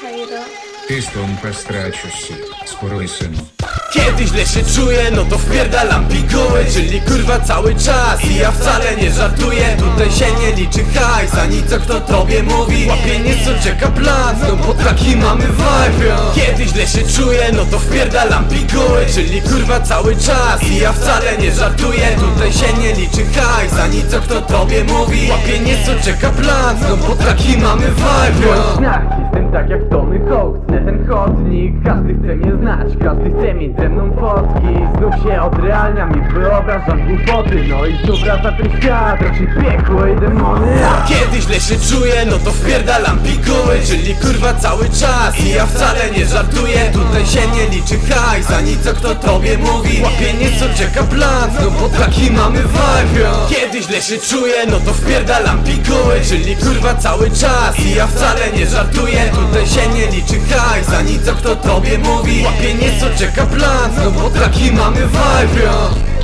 Shiro. Ty stąd pastraciusi, sporuj synu. Kiedy źle się czuję, no to wpierdalam piguły Czyli kurwa cały czas i ja wcale nie żartuję Tutaj się nie liczy hajs, ani co kto tobie mówi Łapienie co czeka plan, no bo taki mamy vibe yo. Kiedy źle się czuję, no to wpierdalam piguły Czyli kurwa cały czas i ja wcale nie żartuję Tutaj się nie liczy hajs, ani co kto tobie mówi Łapienie co czeka plan, no bo taki mamy vibe yo. Tak jak Tony Hawk, nie ten chodnik. Każdy chce mnie znać, każdy chce mieć ze mną fotki. Znów się odrealniam i wyobrażam głupoty No i znów wraca ten świat, raczej piekło i demony. Kiedy źle się czuję, no to wpierdalam piguły Czyli kurwa cały czas. I ja wcale nie żartuję Tutaj się nie liczy hajs, ani co kto tobie mówi. Łapienie co czeka plan, no bo taki mamy vibe. Kiedy źle się czuję, no to wpierdalam piguły Czyli kurwa cały czas. I ja wcale nie żartuję Tutaj się nie liczy hajs, ani co kto tobie mówi. Łapienie co czeka plan, no bo taki mamy vibe.